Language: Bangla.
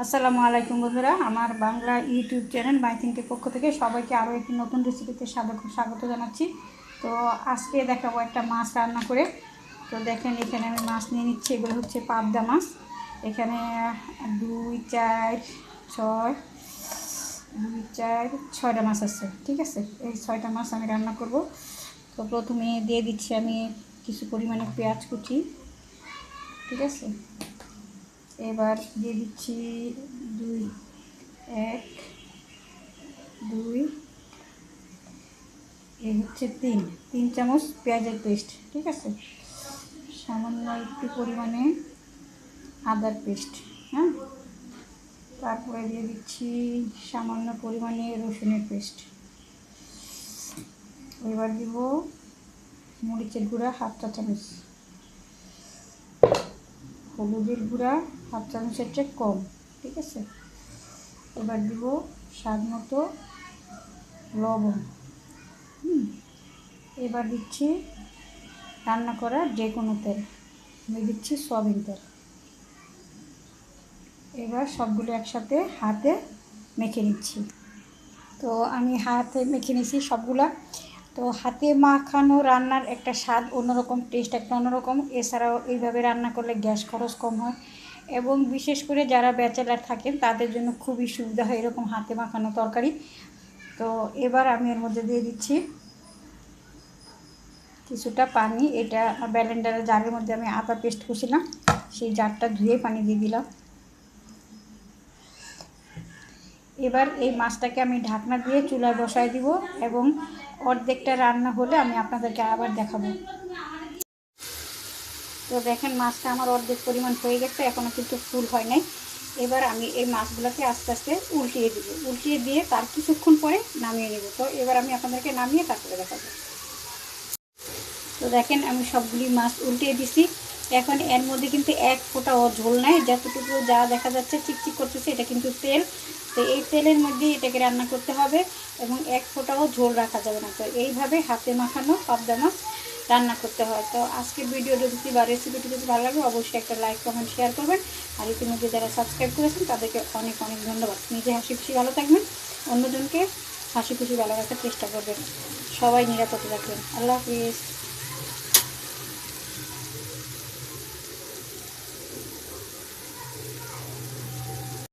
আসসালামু আলাইকুম বন্ধুরা, আমার বাংলা ইউটিউব চ্যানেল মাই থিঙ্কের পক্ষ থেকে সবাইকে আরও একটি নতুন রেসিপিতে স্বাগত জানাচ্ছি। তো আজকে দেখাবো একটা মাছ রান্না করে। তো দেখেন, এখানে আমি মাছ নিয়ে নিচ্ছি, এগুলো হচ্ছে পাবদা মাছ। এখানে দুই চার ছয়, দুই চার ছয়টা মাছ আছে, ঠিক আছে? এই ছয়টা মাছ আমি রান্না করব। তো প্রথমে দিয়ে দিচ্ছি আমি কিছু পরিমাণে পেঁয়াজ কুচি, ঠিক আছে? এবার দিয়ে দিচ্ছি দুই, এক, দুই এই হচ্ছে তিন তিন চামচ পেঁয়াজের পেস্ট, ঠিক আছে? সামান্য একটু পরিমাণে আদার পেস্ট হ্যাঁ? তারপরে দিয়ে দিচ্ছি সামান্য পরিমাণে রসুনের পেস্ট। এবার দিব মরিচের গুঁড়া, হাফ চা চামচ। হলুদের গুঁড়া হাফ চামচের চেয়ে কম, ঠিক আছে? এবার দিব স্বাদ মতো লবণ এবার দিচ্ছি রান্না করা যে কোনো তেল, আমি দিচ্ছি সয়াবিন তেল। এবার সবগুলো একসাথে হাতে মেখে নিচ্ছি। তো আমি হাতে মেখে নিয়েছি সবগুলা। তো হাতে মাখানো রান্নার একটা স্বাদ অন্যরকম, টেস্ট একটা অন্যরকম। এছাড়াও এইভাবে রান্না করলে গ্যাস খরচ কম হয়। এবং বিশেষ করে যারা ব্যাচেলার থাকেন, তাদের জন্য খুবই সুবিধা হয় এরকম হাতে মাখানো তরকারি। তো এবার আমি এর মধ্যে দিয়ে দিচ্ছি কিছুটা পানি। এটা ব্যালেন্ডারের জারের মধ্যে আমি আদা পেস্ট করছিলাম সেই জারটা ধুয়ে পানি দিয়ে দিলাম। এবার এই মাছটাকে আমি ঢাকনা দিয়ে চুলায় বসায় দিব এবং অর্ধেকটা রান্না হলে আমি আপনাদেরকে আবার দেখাবো। তো দেখেন মাছটা আমার অর্ধেক পরিমাণ হয়ে গেছে এখনও কিন্তু ফুল হয় নাই। এবার আমি এই মাছগুলোকে আস্তে আস্তে উল্টিয়ে দিব। উল্টিয়ে দিয়ে তার কিছুক্ষণ পরে নামিয়ে নেব। তো এবার আমি আপনাদেরকে নামিয়ে তারপরে দেখাবো। তো দেখেন আমি সবগুলি মাছ উল্টিয়ে দিছি। এখন এর মধ্যে কিন্তু এক ফোঁটা ও ঝোল নাই। যতটুকু যা দেখা যাচ্ছে চিকচিক করতেছে, এটা কিন্তু তেল। তো এই তেলের মধ্যে এটাকে রান্না করতে হবে এবং এক ফোঁটাও ঝোল রাখা যাবে না। তো এইভাবে হাতে মাখানো পাবদা মাছ রান্না করতে হয়। তো আজকে ভিডিও যদি বা রেসিপিটি যদি ভালো লাগে, অবশ্যই একটা লাইক কমেন্ট শেয়ার করবেন। আর ইতিমধ্যে যারা সাবস্ক্রাইব করেছেন, তাদেরকে অনেক অনেক ধন্যবাদ। নিজে হাসি খুশি ভালো থাকবেন, অন্যজনকে হাসি খুশি ভালো রাখার চেষ্টা করবেন। সবাই নিরাপদে রাখবেন আল্লাহ হাফিজ।